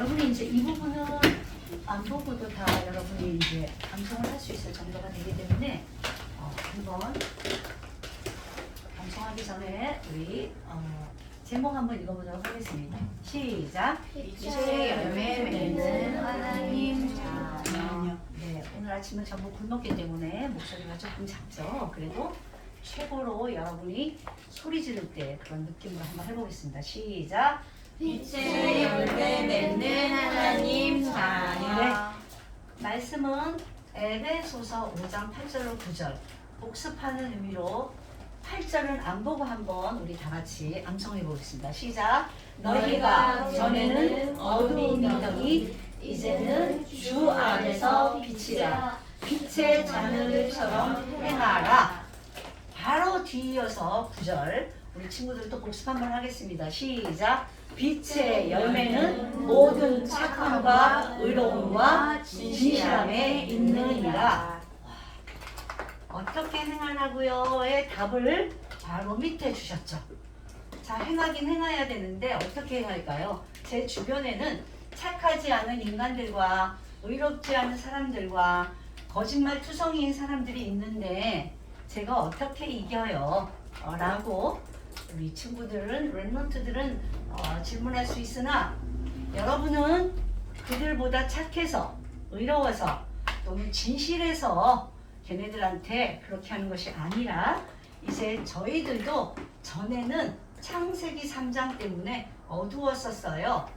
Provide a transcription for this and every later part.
여러분이 이제 이 부분은 안 보고도 다 여러분이 이제 감성을 할 수 있을 정도가 되기 때문에 어, 한번 감성하기 전에 우리 어, 제목 한번 읽어보도록 하겠습니다. 시작. 빛의 열매 맺는 하나님 자녀. 네, 오늘 아침은 전부 굶었기 때문에 목소리가 조금 작죠. 그래도 최고로 여러분이 소리 지를 때 그런 느낌으로 한번 해보겠습니다. 시작. 빛의 열매 맺는 하나님 자녀. 말씀은 에베소서 5장 8절로 9절 복습하는 의미로 8절은 안 보고 한번 우리 다 같이 암송해 보겠습니다. 시작. 너희가 전에는 어두움이더니 이제는 주 안에서 빛이라 빛의 자녀들처럼 행하라. 바로 뒤이어서 9절 우리 친구들도 복습 한번 하겠습니다. 시작. 빛의 열매는 모든 착함과 의로움과 진실함에 있느니라. 어떻게 행하라고요의 답을 바로 밑에 주셨죠. 자, 행하긴 행해야 되는데 어떻게 해야 할까요? 제 주변에는 착하지 않은 인간들과 의롭지 않은 사람들과 거짓말 투성이인 사람들이 있는데 제가 어떻게 이겨요? 어, 라고 우리 친구들은 랩런트들은 어, 질문할 수 있으나 여러분은 그들보다 착해서 의로워서 또는 진실해서 걔네들한테 그렇게 하는 것이 아니라 이제 저희들도 전에는 창세기 3장 때문에 어두웠었어요.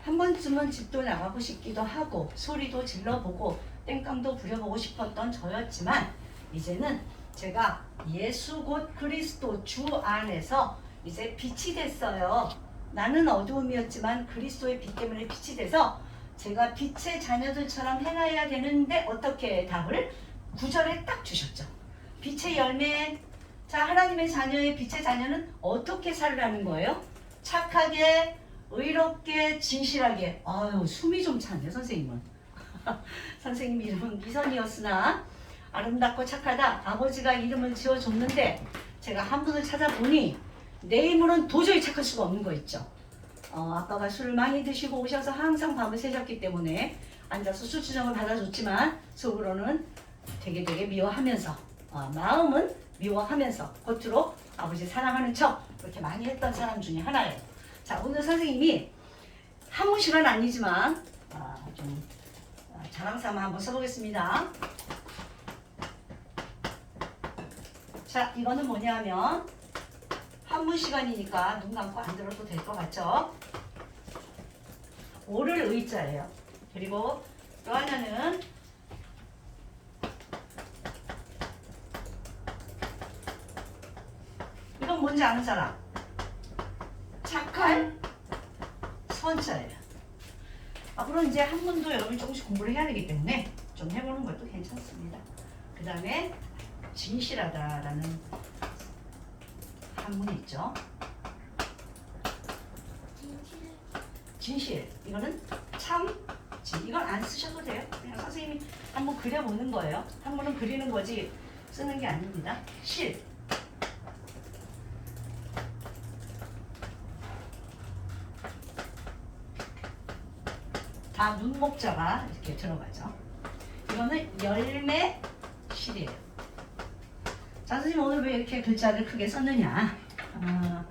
한 번쯤은 집도 나가고 싶기도 하고 소리도 질러보고 땡깡도 부려보고 싶었던 저였지만 이제는 제가 예수 곧 그리스도 주 안에서 이제 빛이 됐어요. 나는 어두움이었지만 그리스도의 빛 때문에 빛이 돼서 제가 빛의 자녀들처럼 행해야 되는데 어떻게 답을 구절에 딱 주셨죠. 빛의 열매. 자, 하나님의 자녀의 빛의 자녀는 어떻게 살라는 거예요? 착하게, 의롭게, 진실하게. 아유, 숨이 좀 차네, 선생님은. 선생님 이름은 미선이었으나 아름답고 착하다. 아버지가 이름을 지어줬는데 제가 한 분을 찾아보니 내 힘으로는 도저히 착할 수가 없는 거 있죠. 어, 아빠가 술을 많이 드시고 오셔서 항상 밤을 새셨기 때문에 앉아서 수치정을 받아줬지만 속으로는 되게 되게 미워하면서 어, 마음은 미워하면서 겉으로 아버지 사랑하는 척 그렇게 많이 했던 사람 중에 하나예요. 자 오늘 선생님이 한문 시간 아니지만 아, 좀 아, 자랑삼아 한번 써보겠습니다. 자 이거는 뭐냐면 한문 시간이니까 눈 감고 안 들어도 될 것 같죠? 오를 의자예요. 그리고 또 하나는 이건 뭔지 아는 사람? 착할 선자예요. 앞으로 이제 한문도 여러분이 조금씩 공부를 해야 되기 때문에 좀 해보는 것도 괜찮습니다. 그 다음에 진실하다라는 한문이 있죠. 진실 이거는 참 진. 이건 안 쓰셔도 돼요. 그냥 선생님이 한번 그려보는 거예요. 한번은 그리는 거지 쓰는 게 아닙니다. 실 다 눈목자가 이렇게 들어가죠. 이거는 열매 실이에요. 자, 선생님 오늘 왜 이렇게 글자를 크게 썼느냐? 아,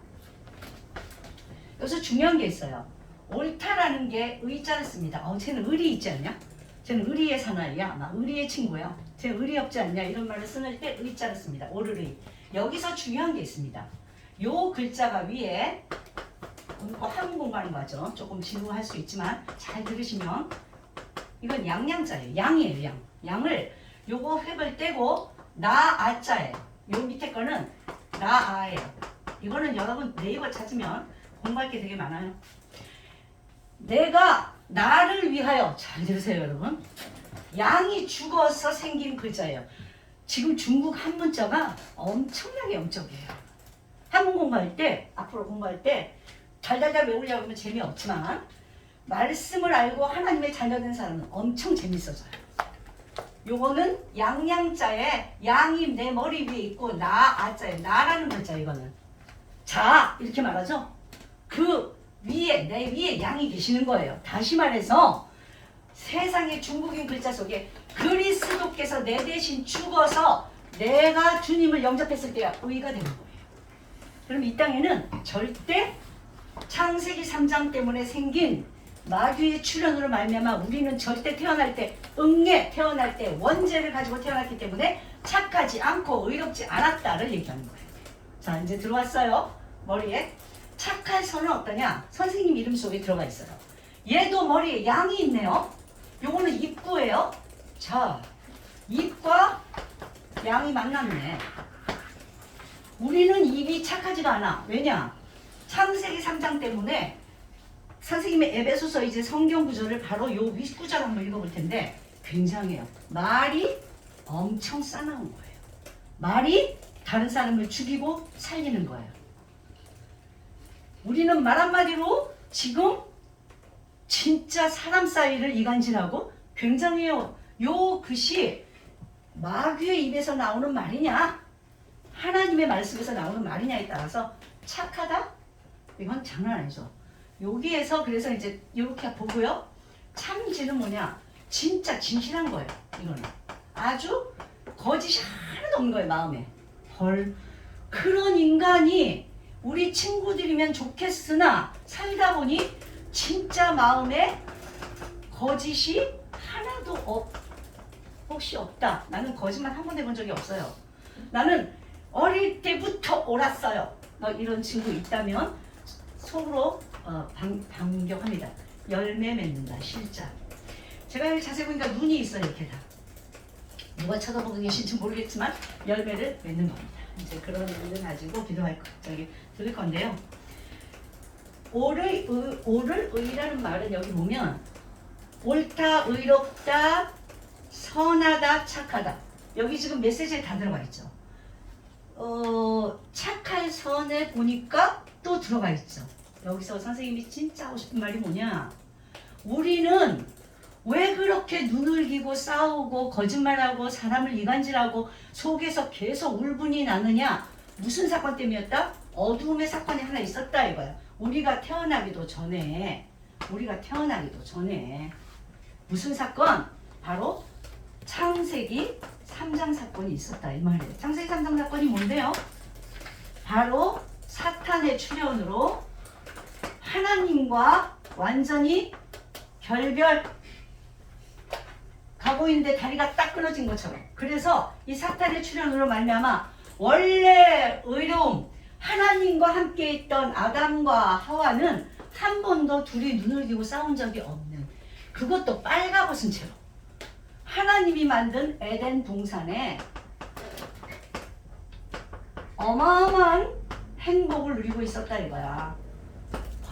여기서 중요한 게 있어요. 옳다라는 게 의자를 씁니다. 어, 쟤는 의리 있지 않냐? 쟤는 의리의 사나이야. 나 의리의 친구야. 쟤 의리 없지 않냐? 이런 말을 쓰는 때 의자를 씁니다. 오르의. 여기서 중요한 게 있습니다. 요 글자가 위에 한국 공부하는 거죠. 조금 지루할 수 있지만 잘 들으시면 이건 양양자예요. 양이에요. 양. 양을 요거 획을 떼고 나 아자예요. 요 밑에 거는 나 아예요. 이거는 여러분 네이버 찾으면 공부할 게 되게 많아요. 내가 나를 위하여 잘 들으세요 여러분 양이 죽어서 생긴 글자예요 지금 중국 한문자가 엄청나게 영적이에요 한문 공부할 때 앞으로 공부할 때 달달달 외우려고 하면 재미없지만 말씀을 알고 하나님의 자녀된 사람은 엄청 재밌어져요 요거는 양양자에 양이 내 머리 위에 있고 나 아자에 나라는 글자 이거는 자 이렇게 말하죠 그 위에 내 위에 양이 계시는 거예요. 다시 말해서 세상의 중국인 글자 속에 그리스도께서 내 대신 죽어서 내가 주님을 영접했을 때야 의가 되는 거예요. 그럼 이 땅에는 절대 창세기 3장 때문에 생긴 마귀의 출현으로 말미암아 우리는 절대 태어날 때 응애 태어날 때 원죄를 가지고 태어났기 때문에 착하지 않고 의롭지 않았다를 얘기하는 거예요. 자 이제 들어왔어요 머리에 착할 선은 어떠냐? 선생님 이름 속에 들어가 있어요. 얘도 머리에 양이 있네요. 요거는 입구예요. 자 입과 양이 만났네. 우리는 입이 착하지가 않아. 왜냐? 창세기 3장 때문에 선생님의 에베소서 이제 성경 구절을 바로 요 윗구절 한번 읽어볼 텐데 굉장해요. 말이 엄청 싸나운 거예요. 말이 다른 사람을 죽이고 살리는 거예요. 우리는 말 한마디로 지금 진짜 사람 사이를 이간질하고 굉장해요. 요 글씨 마귀의 입에서 나오는 말이냐 하나님의 말씀에서 나오는 말이냐에 따라서 착하다? 이건 장난 아니죠. 여기에서 그래서 이제 이렇게 보고요. 참지는 뭐냐? 진짜 진실한 거예요. 이거는 아주 거짓이 하나도 없는 거예요 마음에. 헐 그런 인간이 우리 친구들이면 좋겠으나 살다 보니 진짜 마음에 거짓이 하나도 없 혹시 없다. 나는 거짓말 한 번 해본 적이 없어요. 나는 어릴 때부터 옳았어요. 너 이런 친구 있다면 속으로 어, 방, 반격합니다. 열매 맺는다. 실자. 제가 자세히 보니까 눈이 있어요. 이렇게 다. 누가 쳐다보고 계신지 모르겠지만 열매를 맺는 겁니다. 이제 그런 일을 가지고 기도할 거, 저기 드릴 건데요. 옳을, 의, 옳을 의라는 말은 여기 보면 옳다, 의롭다, 선하다, 착하다. 여기 지금 메시지에 다 들어가 있죠. 어, 착할 선에 보니까 또 들어가 있죠. 여기서 선생님이 진짜 하고 싶은 말이 뭐냐? 우리는 왜 그렇게 눈을 기고 싸우고 거짓말하고 사람을 이간질하고 속에서 계속 울분이 나느냐? 무슨 사건 때문이었다? 어두움의 사건이 하나 있었다 이거야. 우리가 태어나기도 전에 우리가 태어나기도 전에 무슨 사건? 바로 창세기 3장 사건이 있었다 이 말이에요. 창세기 3장 사건이 뭔데요? 바로 사탄의 출현으로 하나님과 완전히 결별 가고 있는데 다리가 딱 끊어진 것처럼 그래서 이 사탄의 출현으로 말미암아 원래 의로움 하나님과 함께 있던 아담과 하와는 한 번도 둘이 눈을 기고 싸운 적이 없는 그것도 빨가벗은 채로 하나님이 만든 에덴 동산에 어마어마한 행복을 누리고 있었다 이거야.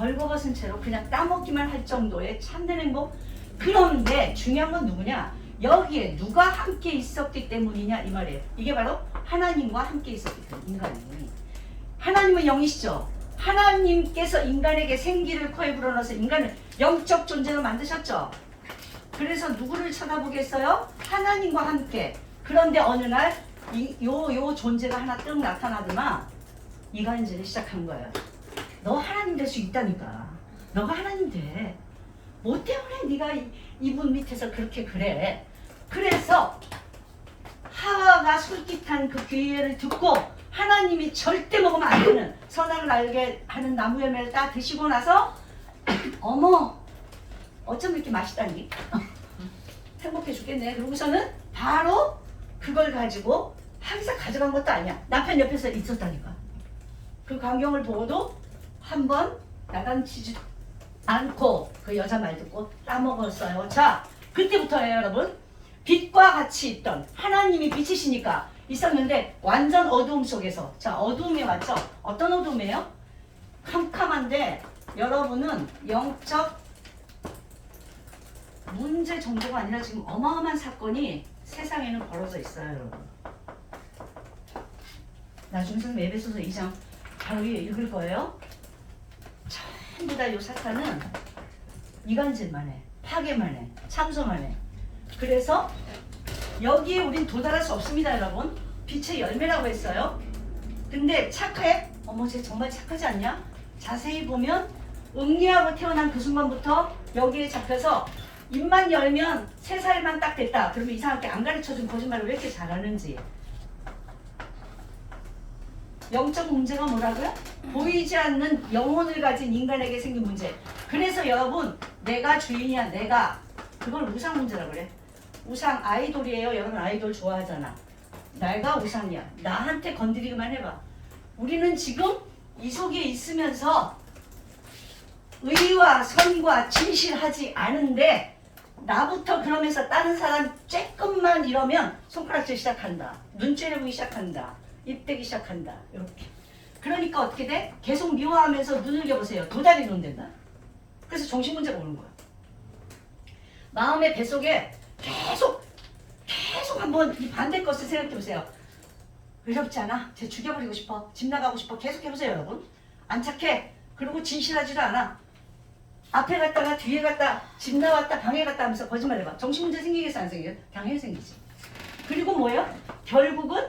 벌거벗은 채로 그냥 따먹기만 할 정도의 참된 행복. 그런데 중요한 건 누구냐? 여기에 누가 함께 있었기 때문이냐 이 말이에요. 이게 바로 하나님과 함께 있었기 때문 인간이. 하나님은 영이시죠. 하나님께서 인간에게 생기를 코에 불어넣어서 인간을 영적 존재로 만드셨죠. 그래서 누구를 쳐다보겠어요? 하나님과 함께. 그런데 어느 날 이 요 요 존재가 하나 뜩 나타나더만 이간질을 시작한 거예요. 너 하나님 될 수 있다니까. 너가 하나님 돼. 뭐 때문에 네가 이- 이분 밑에서 그렇게 그래? 그래서 하와가 솔깃한 그 기회를 듣고 하나님이 절대 먹으면 안 되는 선악을 알게 하는 나무 열매를 딱 드시고 나서 어머 어쩜 이렇게 맛있다니 행복해 죽겠네 그러고서는 바로 그걸 가지고 항상 가져간 것도 아니야 남편 옆에서 있었다니까 그 광경을 보고도 한번 야단치지 않고 그 여자 말 듣고 따먹었어요. 자 그때부터예요 여러분. 빛과 같이 있던 하나님이 빛이시니까 있었는데 완전 어두움 속에서. 자 어두움이 왔죠? 어떤 어두움이에요? 캄캄한데 여러분은 영적 문제 정도가 아니라 지금 어마어마한 사건이 세상에는 벌어져 있어요, 여러분. 나중에 선생님 에베소서 2장 바로 읽을 거예요. 전부 다이 사탄은 이간질만 해, 파괴만 해, 참소만 해. 그래서 여기에 우린 도달할 수 없습니다, 여러분. 빛의 열매라고 했어요. 근데 착해? 어머, 쟤 정말 착하지 않냐? 자세히 보면 응리하고 태어난 그 순간부터 여기에 잡혀서 입만 열면 세 살만 딱 됐다. 그러면 이상하게 안 가르쳐준 거짓말을 왜 이렇게 잘하는지. 영적 문제가 뭐라고요? 보이지 않는 영혼을 가진 인간에게 생긴 문제. 그래서 여러분, 내가 주인이야, 내가. 그걸 우상 문제라고 그래. 우상 아이돌이에요. 여러분 아이돌 좋아하잖아. 내가 우상이야. 나한테 건드리기만 해봐. 우리는 지금 이 속에 있으면서 의와 선과 진실하지 않은데 나부터 그러면서 다른 사람 쬐끔만 이러면 손가락질 시작한다. 눈 째려보기 시작한다. 입대기 시작한다. 이렇게. 그러니까 어떻게 돼? 계속 미워하면서 눈을 겨보세요. 도다리 눈 된다. 그래서 정신 문제가 오는 거야. 마음의 뱃속에 계속 계속 한번 이 반대 것을 생각해 보세요. 외롭지 않아? 쟤 죽여버리고 싶어. 집 나가고 싶어. 계속 해보세요, 여러분. 안 착해. 그리고 진실하지도 않아. 앞에 갔다가 뒤에 갔다 집 나왔다 방에 갔다 하면서 거짓말 해봐. 정신 문제 생기겠어 안 생겨요? 당연히 생기지. 그리고 뭐예요? 결국은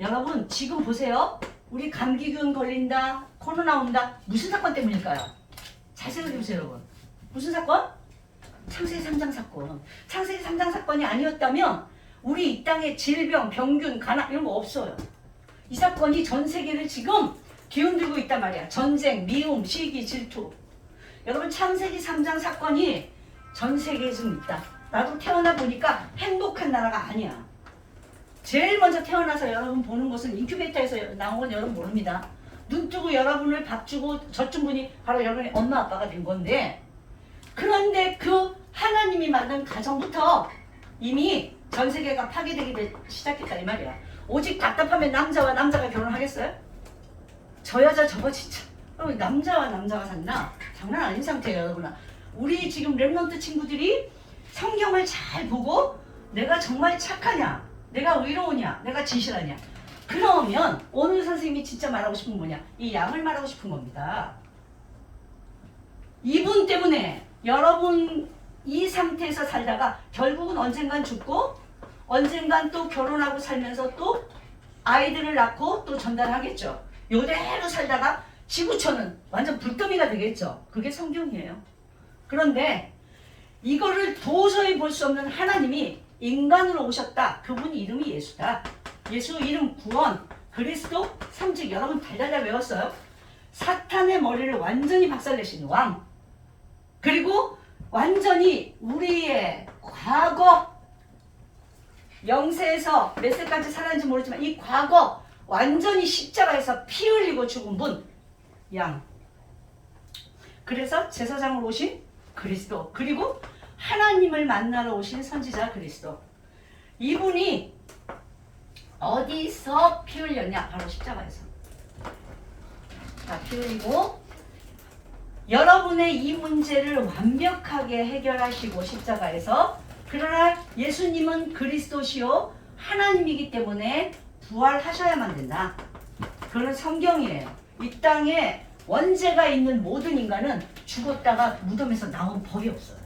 여러분 지금 보세요. 우리 감기균 걸린다, 코로나 온다. 무슨 사건 때문일까요? 잘 생각해 보세요, 여러분. 무슨 사건? 창세기 3장 사건. 창세기 3장 사건이 아니었다면 우리 이 땅에 질병, 병균, 가난 이런 거 없어요. 이 사건이 전 세계를 지금 뒤흔들고 있단 말이야. 전쟁, 미움, 시기, 질투. 여러분 창세기 3장 사건이 전 세계에 좀 있다. 나도 태어나 보니까 행복한 나라가 아니야. 제일 먼저 태어나서 여러분 보는 것은 인큐베이터에서 나온 건 여러분 모릅니다. 눈 뜨고 여러분을 밥 주고 젖준 분이 바로 여러분의 엄마 아빠가 된 건데 그런데 그 하나님이 만든 가정부터 이미 전 세계가 파괴되기 되- 시작했다 이 말이야. 오직 답답하면 남자와 남자가 결혼하겠어요? 저 여자 저거 진짜 어, 남자와 남자가 산다? 장난 아닌 상태예요 여러분아. 우리 지금 랩런트 친구들이 성경을 잘 보고 내가 정말 착하냐? 내가 의로우냐? 내가 진실하냐? 그러면 오늘 선생님이 진짜 말하고 싶은 건 뭐냐? 이 양을 말하고 싶은 겁니다. 이분 때문에 여러분 이 상태에서 살다가 결국은 언젠간 죽고 언젠간 또 결혼하고 살면서 또 아이들을 낳고 또 전달하겠죠. 요대로 살다가 지구촌은 완전 불더미가 되겠죠. 그게 성경이에요. 그런데 이거를 도저히 볼 수 없는 하나님이 인간으로 오셨다. 그분 이름이 예수다. 예수 이름 구원, 그리스도, 삼직 여러분 달달달 외웠어요. 사탄의 머리를 완전히 박살내신 왕. 그리고 완전히 우리의 과거 영세에서 몇 세까지 살았는지 모르지만 이 과거 완전히 십자가에서 피 흘리고 죽은 분 양. 그래서 제사장으로 오신 그리스도 그리고 하나님을 만나러 오신 선지자 그리스도 이분이 어디서 피 흘렸냐 바로 십자가에서 자, 피 흘리고 여러분의 이 문제를 완벽하게 해결하시고 십자가에서 그러나 예수님은 그리스도시요 하나님이기 때문에 부활하셔야만 된다. 그런 성경이에요. 이 땅에 원죄가 있는 모든 인간은 죽었다가 무덤에서 나온 법이 없어요.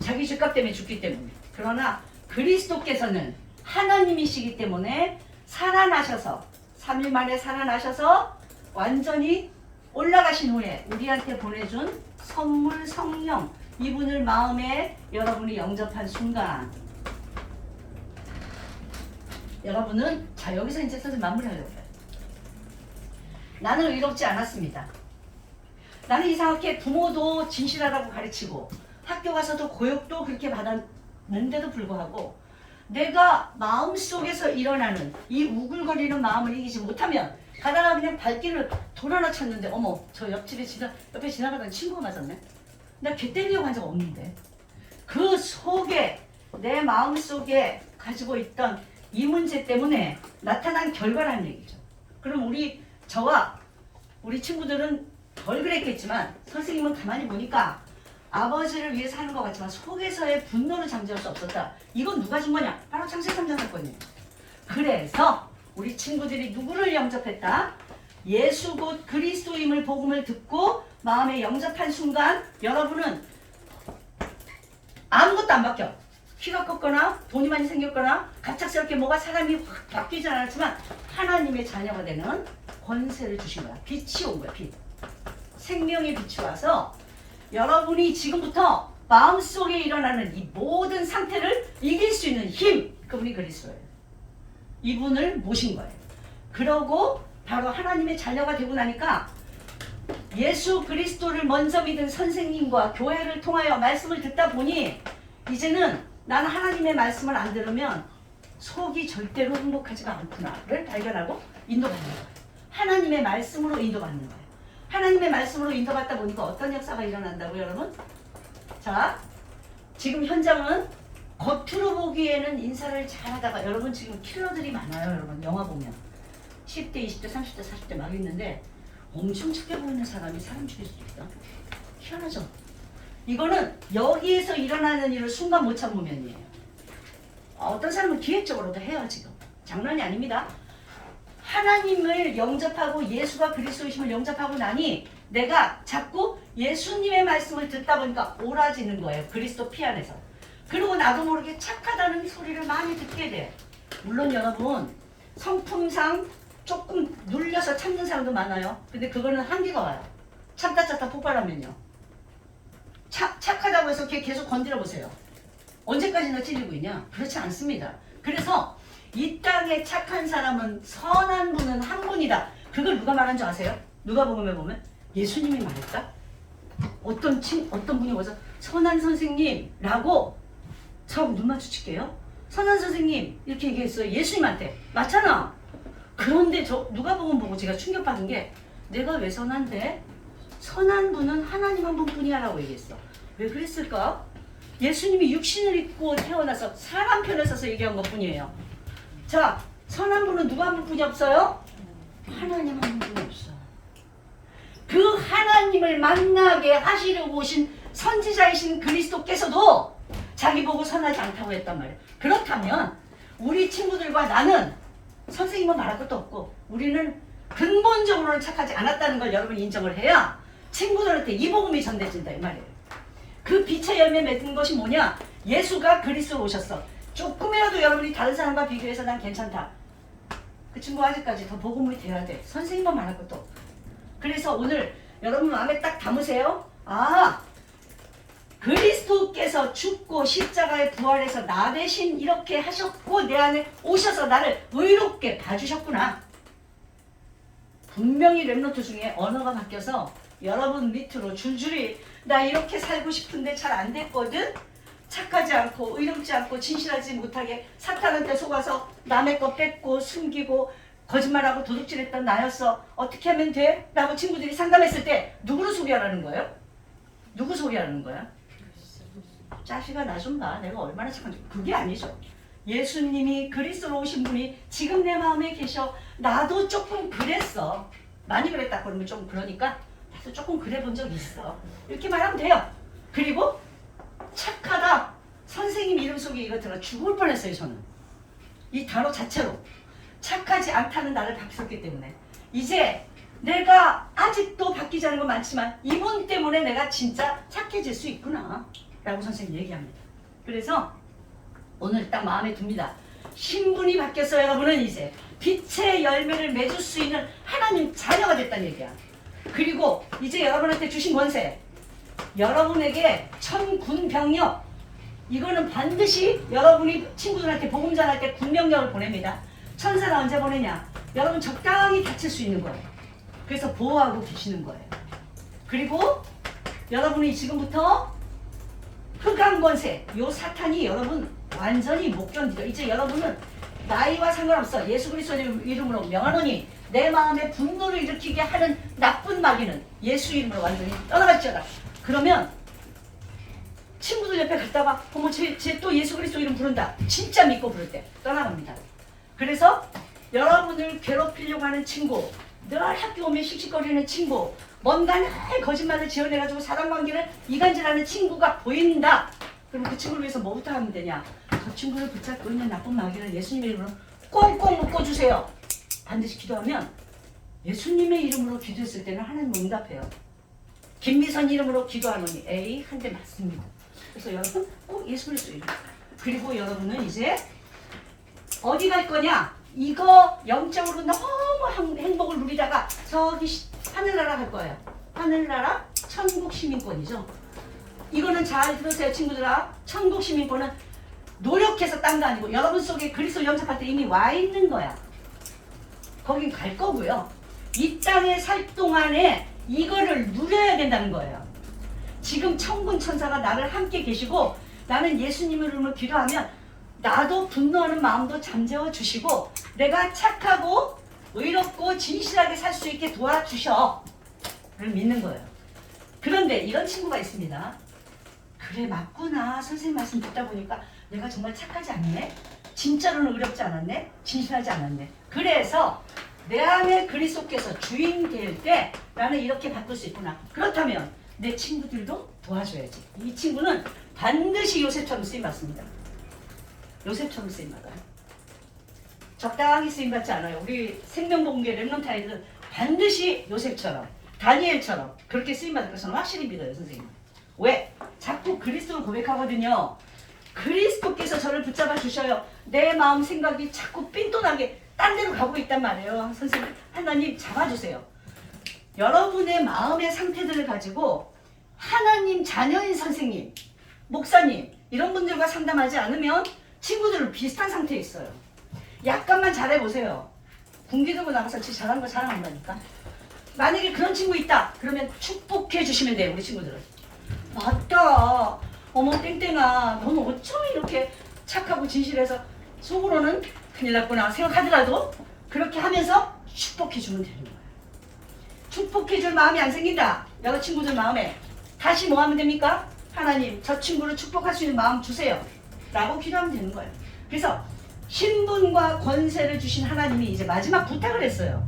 자기 죄값 때문에 죽기 때문에. 그러나 그리스도께서는 하나님이시기 때문에 살아나셔서 3일 만에 살아나셔서 완전히 올라가신 후에 우리한테 보내준 선물 성령 이분을 마음에 여러분이 영접한 순간 여러분은 자 여기서 이제 선생님 마무리하려고 해요. 나는 의롭지 않았습니다. 나는 이상하게 부모도 진실하라고 가르치고 학교 가서도 교육도 그렇게 받았는데도 불구하고 내가 마음속에서 일어나는 이 우글거리는 마음을 이기지 못하면 가다가 그냥 발길을 돌아나 쳤는데 어머 저 옆집에 지나 옆에 지나가던 친구가 맞았네. 나걔 때리려고 한 적 없는데 그 속에 내 마음 속에 가지고 있던 이 문제 때문에 나타난 결과라는 얘기죠. 그럼 우리 저와 우리 친구들은 덜 그랬겠지만 선생님은 가만히 보니까 아버지를 위해서 하는 것 같지만 속에서의 분노를 잠재울 수 없었다. 이건 누가 준 거냐? 바로 창세기 3장 사건이에요. 그래서 우리 친구들이 누구를 영접했다? 예수 곧 그리스도임을 복음을 듣고 마음에 영접한 순간 여러분은 아무것도 안 바뀌어. 키가 컸거나 돈이 많이 생겼거나 갑작스럽게 뭐가 사람이 확 바뀌지 않았지만 하나님의 자녀가 되는 권세를 주신 거야. 빛이 온 거야. 빛. 생명의 빛이 와서 여러분이 지금부터 마음속에 일어나는 이 모든 상태를 이길 수 있는 힘 그분이 그리스도예요. 이분을 모신 거예요. 그러고 바로 하나님의 자녀가 되고 나니까 예수 그리스도를 먼저 믿은 선생님과 교회를 통하여 말씀을 듣다 보니 이제는 나는 하나님의 말씀을 안 들으면 속이 절대로 행복하지가 않구나를 발견하고 인도받는 거예요. 하나님의 말씀으로 인도받는 거예요. 하나님의 말씀으로 인도받다 보니까 어떤 역사가 일어난다고 여러분? 자, 지금 현장은 겉으로 보기에는 인사를 잘하다가 여러분 지금 킬러들이 많아요. 여러분 영화 보면 10대, 20대, 30대, 40대 막 있는데 엄청 착해 보이는 사람이 사람 죽일 수도 있어. 희한하죠? 이거는 여기에서 일어나는 일을 순간 못 참으면이에요. 어떤 사람은 기획적으로도 해요 지금. 장난이 아닙니다. 하나님을 영접하고 예수가 그리스도이심을 영접하고 나니 내가 자꾸 예수님의 말씀을 듣다 보니까 오라지는 거예요. 그리스도 피 안에서. 그리고 나도 모르게 착하다는 소리를 많이 듣게 돼. 물론 여러분 성품상 조금 눌려서 참는 사람도 많아요. 근데 그거는 한계가 와요. 참다 참다 폭발하면요. 착, 착하다고 해서 걔 계속 건드려 보세요. 언제까지나 찔리고 있냐? 그렇지 않습니다. 그래서 이 땅에 착한 사람은 선한 분은 한 분이다. 그걸 누가 말한 줄 아세요? 누가 보면 보면 예수님이 말했다. 어떤 친 어떤 분이 와서 선한 선생님라고 처음 눈 마주칠게요. 선한 선생님 이렇게 얘기했어요. 예수님한테 맞잖아. 그런데 저 누가 보면 보고 제가 충격받은 게 내가 왜 선한데? 선한 분은 하나님 한 분뿐이야라고 얘기했어. 왜 그랬을까? 예수님이 육신을 입고 태어나서 사람 편에 서서 얘기한 것 뿐이에요. 자, 선한 분은 누가 한 분뿐이 없어요? 하나님 한 분뿐이 없어. 그 하나님을 만나게 하시려고 오신 선지자이신 그리스도께서도 자기 보고 선하지 않다고 했단 말이에요. 그렇다면 우리 친구들과 나는 선생님은 말할 것도 없고 우리는 근본적으로는 착하지 않았다는 걸 여러분이 인정을 해야 친구들한테 이 복음이 전해진다 이 말이에요. 그 빛의 열매 맺은 것이 뭐냐? 예수가 그리스도로 오셨어. 조금이라도 여러분이 다른 사람과 비교해서 난 괜찮다. 그 친구 아직까지 더 복음이 돼야 돼. 선생님만 말할 것도. 그래서 오늘 여러분 마음에 딱 담으세요. 아, 그리스도께서 죽고 십자가에 부활해서 나 대신 이렇게 하셨고 내 안에 오셔서 나를 의롭게 봐주셨구나. 분명히 랩노트 중에 언어가 바뀌어서 여러분 밑으로 줄줄이 나 이렇게 살고 싶은데 잘 안 됐거든. 착하지 않고 의롭지 않고 진실하지 못하게 사탄한테 속아서 남의 거 뺏고 숨기고 거짓말하고 도둑질했던 나였어. 어떻게 하면 돼? 라고 친구들이 상담했을 때 누구를 소개하라는 거예요? 누구 소개하는 거야? 자식아 나 좀 봐. 내가 얼마나 착한지. 그게 아니죠. 예수님이 그리스도로 오신 분이 지금 내 마음에 계셔. 나도 조금 그랬어. 많이 그랬다 그러면 좀 그러니까 나도 조금 그래 본 적 있어. 이렇게 말하면 돼요. 그리고 착하다. 선생님 이름 속에 이거 들어 죽을 뻔했어요 저는. 이 단어 자체로 착하지 않다는 나를 바뀌었기 때문에 이제 내가 아직도 바뀌지 않은 건 많지만 이분 때문에 내가 진짜 착해질 수 있구나 라고 선생님 얘기합니다. 그래서 오늘 딱 마음에 듭니다. 신분이 바뀌어서 여러분은 이제 빛의 열매를 맺을 수 있는 하나님 자녀가 됐다는 얘기야. 그리고 이제 여러분한테 주신 권세 여러분에게 천군 병력 이거는 반드시 여러분이 친구들한테 복음 전할 때 군명령을 보냅니다. 천사가 언제 보내냐? 여러분 적당히 다칠 수 있는 거예요. 그래서 보호하고 계시는 거예요. 그리고 여러분이 지금부터 흑암 권세, 요 사탄이 여러분 완전히 못 견디죠. 이제 여러분은 나이와 상관없어. 예수 그리스도 이름으로 명하노니 내 마음에 분노를 일으키게 하는 나쁜 마귀는 예수 이름으로 완전히 떠나갔잖아. 그러면 친구들 옆에 갔다가 어머 쟤또 예수 그리스도 이름 부른다. 진짜 믿고 부를 때 떠나갑니다. 그래서 여러분을 괴롭히려고 하는 친구, 늘 학교 오면 씩씩거리는 친구, 뭔가 늘 거짓말을 지어내가지고 사람관계를 이간질하는 친구가 보인다. 그럼 그 친구를 위해서 뭐부터 하면 되냐? 저 친구를 붙잡고 있는 나쁜 마귀를 예수님의 이름으로 꽁꽁 묶어주세요. 반드시 기도하면 예수님의 이름으로 기도했을 때는 하나님 응답해요. 김미선 이름으로 기도하노니 에이 한대 맞습니다. 그래서 여러분 꼭 예수 그리스도 이름. 그리고 여러분은 이제 어디 갈 거냐? 이거 영적으로 너무 행- 행복을 누리다가 저기 시- 하늘나라 갈 거예요. 하늘나라 천국 시민권이죠. 이거는 잘 들으세요, 친구들아. 천국 시민권은 노력해서 딴 거 아니고 여러분 속에 그리스도 영접할 때 이미 와 있는 거야. 거긴 갈 거고요. 이 땅에 살 동안에 이거를 누려야 된다는 거예요. 지금 천군 천사가 나를 함께 계시고 나는 예수님의 이름으로 기도하면 나도 분노하는 마음도 잠재워 주시고 내가 착하고 의롭고 진실하게 살 수 있게 도와주셔. 를 믿는 거예요. 그런데 이런 친구가 있습니다. 그래 맞구나. 선생님 말씀 듣다 보니까 내가 정말 착하지 않네. 진짜로는 의롭지 않았네. 진실하지 않았네. 그래서 내 안에 그리스도께서 주인 될 때 나는 이렇게 바꿀 수 있구나. 그렇다면 내 친구들도 도와줘야지. 이 친구는 반드시 요셉처럼 쓰임 받습니다. 요셉처럼 쓰임 받아요. 적당히 쓰임 받지 않아요. 우리 생명봉계 랩런트 아이들은 반드시 요셉처럼 다니엘처럼 그렇게 쓰임 받을 것은 확실히 믿어요, 선생님. 왜? 자꾸 그리스도를 고백하거든요. 그리스도께서 저를 붙잡아 주셔요. 내 마음 생각이 자꾸 삔또나게 딴 데로 가고 있단 말이에요. 선생님, 하나님 잡아주세요. 여러분의 마음의 상태들을 가지고 하나님 자녀인 선생님, 목사님 이런 분들과 상담하지 않으면 친구들은 비슷한 상태에 있어요. 약간만 잘해보세요. 군기 들고 나가서 진짜 잘하는 거 자랑한다니까. 만약에 그런 친구 있다. 그러면 축복해 주시면 돼요. 우리 친구들은. 맞다. 어머 땡땡아 너는 어쩜 이렇게 착하고 진실해서 속으로는 큰일 났구나 생각하더라도 그렇게 하면서 축복해 주면 되는 거예요. 축복해 줄 마음이 안 생긴다. 여러 친구들 마음에 다시 뭐 하면 됩니까? 하나님 저 친구를 축복할 수 있는 마음 주세요. 라고 기도하면 되는 거예요. 그래서 신분과 권세를 주신 하나님이 이제 마지막 부탁을 했어요.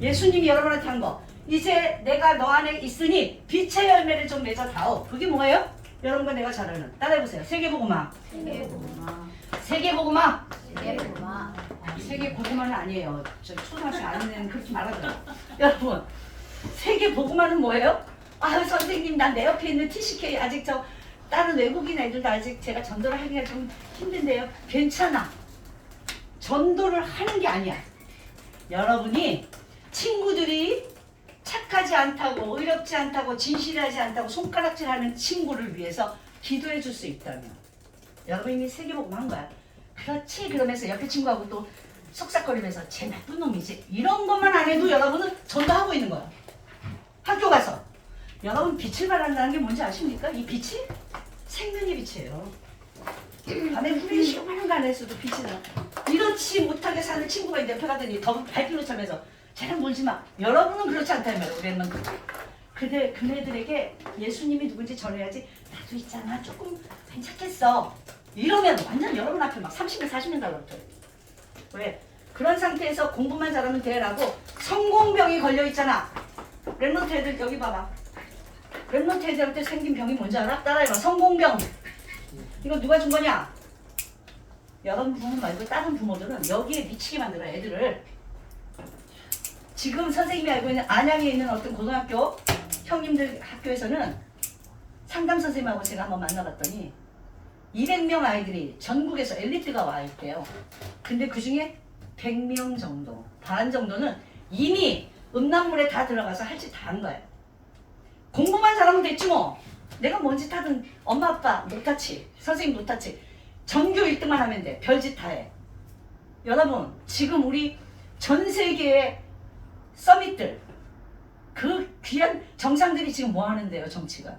예수님이 여러분한테 한 거. 이제 내가 너 안에 있으니 빛의 열매를 좀 맺어다오. 그게 뭐예요? 여러분과 내가 잘 아는. 따라해보세요. 세계보고마. 세계고마 세계보고마. 세계고마 세계보고마는 아니에요. 저 초등학생 아는 그렇게 말하더라고요. 여러분, 세계보고마는 뭐예요? 아 선생님 난내 옆에 있는 TCK 아직 저 다른 외국인 애들도 아직 제가 전도를 하기가 좀 힘든데요. 괜찮아. 전도를 하는 게 아니야. 여러분이 친구들이 착하지 않다고 의롭지 않다고 진실하지 않다고 손가락질하는 친구를 위해서 기도해 줄 수 있다면 여러분 이미 세계복음 한 거야. 그렇지 그러면서 옆에 친구하고 또 속삭거리면서 쟤 나쁜 놈이지 이런 것만 안 해도 여러분은 전도하고 있는 거야. 학교 가서 여러분 빛을 발한다는 게 뭔지 아십니까? 이 빛이 생명의 빛이에요. 밤에 요만한 거 안에서도 빛이 나. 이렇지 못하게 사는 친구가 있는데 옆에 가더니 더 발길로 차면서 쟤랑 놀지 마. 여러분은 그렇지 않다 이 말이에요. 우리 엠만 그대 그네들에게 예수님이 누군지 전해야지. 나도 있잖아. 조금 괜찮겠어. 이러면 완전 여러분 앞에 막 30년 40년 달라붙어요. 왜? 그런 상태에서 공부만 잘하면 돼라고 성공병이 걸려 있잖아. 랩런트 애들 여기 봐봐. 랩런트 애들한테 생긴 병이 뭔지 알아? 따라해봐. 성공병. 이거 누가 준 거냐? 여러분 부모 말고 다른 부모들은 여기에 미치게 만들어 애들을. 지금 선생님이 알고 있는 안양에 있는 어떤 고등학교 형님들 학교에서는 상담 선생님하고 제가 한번 만나봤더니 200명 아이들이 전국에서 엘리트가 와 있대요. 근데 그 중에 100명 정도, 반 정도는 이미 음란물에 다 들어가서 할 짓 다 한 거예요. 공부만 잘하면 됐지 뭐. 내가 뭔 짓 하든 엄마 아빠 못하지, 선생님 못하지. 전교 1등만 하면 돼. 별짓 다 해. 여러분, 지금 우리 전 세계의 서밋들, 그 귀한 정상들이 지금 뭐 하는데요, 정치가?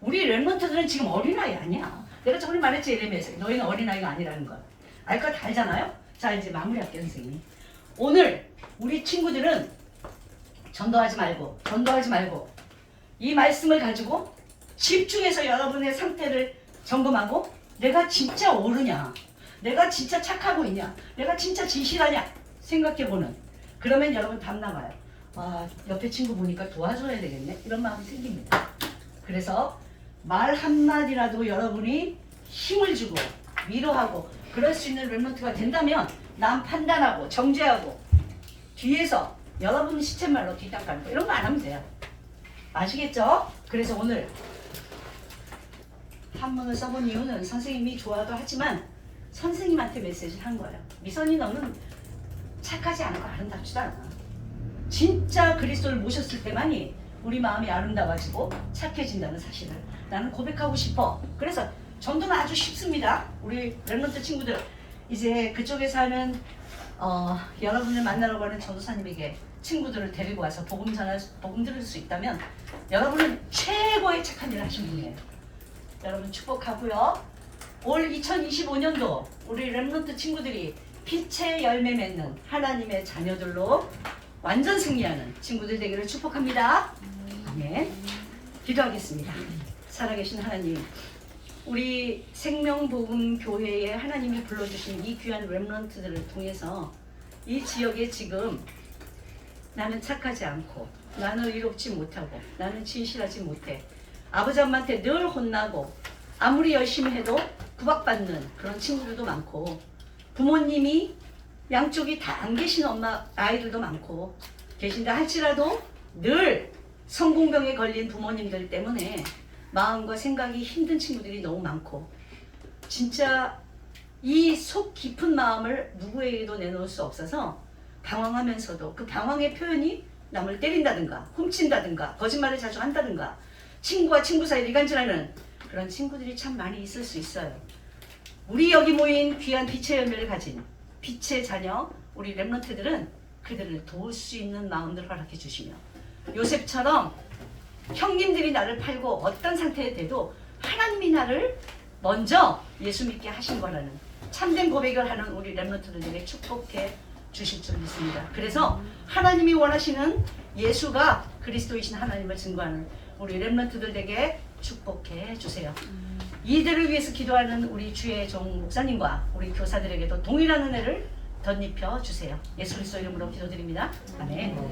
우리 랩런트들은 지금 어린아이 아니야. 내가 저번에 말했지, 예레미야에서. 너희는 어린아이가 아니라는 걸. 알거 다 알잖아요? 자, 이제 마무리할게요, 선생님. 오늘 우리 친구들은 전도하지 말고, 전도하지 말고, 이 말씀을 가지고 집중해서 여러분의 상태를 점검하고, 내가 진짜 옳으냐, 내가 진짜 착하고 있냐, 내가 진짜 진실하냐 생각해보는. 그러면 여러분 답 나와요. 아, 옆에 친구 보니까 도와줘야 되겠네. 이런 마음이 생깁니다. 그래서 말 한마디라도 여러분이 힘을 주고 위로하고 그럴 수 있는 랩런트가 된다면 남 판단하고 정죄하고 뒤에서 여러분 시쳇말로 뒷담 거 이런 거 안 하면 돼요. 아시겠죠? 그래서 오늘 한문을 써본 이유는 선생님이 좋아도 하지만 선생님한테 메시지를 한 거예요. 미선이 너는 착하지 않고 아름답지도 않아. 진짜 그리스도를 모셨을 때만이 우리 마음이 아름다워지고 착해진다는 사실을 나는 고백하고 싶어. 그래서 전도는 아주 쉽습니다. 우리 랩런트 친구들 이제 그쪽에 사는 어, 여러분을 만나러 가는 전도사님에게 친구들을 데리고 와서 복음 전할 수- 복음 들을 수 있다면 여러분은 최고의 착한 일을 하신 분이에요. 여러분 축복하고요. 올 2025년도 우리 랩런트 친구들이 빛의 열매 맺는 하나님의 자녀들로 완전 승리하는 친구들 되기를 축복합니다. 아멘. 기도하겠습니다. 살아계신 하나님, 우리 생명복음 교회에 하나님이 불러주신 이 귀한 랩런트들을 통해서 이 지역에 지금 나는 착하지 않고 나는 의롭지 못하고 나는 진실하지 못해 아버지 엄마한테 늘 혼나고 아무리 열심히 해도 구박받는 그런 친구들도 많고 부모님이 양쪽이 다 안 계신 엄마 아이들도 많고 계신다 할지라도 늘 성공병에 걸린 부모님들 때문에 마음과 생각이 힘든 친구들이 너무 많고 진짜 이 속 깊은 마음을 누구에게도 내놓을 수 없어서 방황하면서도 그 방황의 표현이 남을 때린다든가 훔친다든가 거짓말을 자주 한다든가 친구와 친구 사이 이간질하는 그런 친구들이 참 많이 있을 수 있어요. 우리 여기 모인 귀한 빛의 열매를 가진 빛의 자녀 우리 랩런트들은 그들을 도울 수 있는 마음들을 허락해 주시며 요셉처럼 형님들이 나를 팔고 어떤 상태에 돼도 하나님이 나를 먼저 예수 믿게 하신 거라는 참된 고백을 하는 우리 랩런트들에게 축복해 주실 줄 믿습니다. 그래서 하나님이 원하시는 예수가 그리스도이신 하나님을 증거하는 우리 랩런트들에게 축복해 주세요. 이들을 위해서 기도하는 우리 주의 종 목사님과 우리 교사들에게도 동일한 은혜를 덧입혀 주세요. 예수 그리스도 이름으로 기도드립니다. 아멘.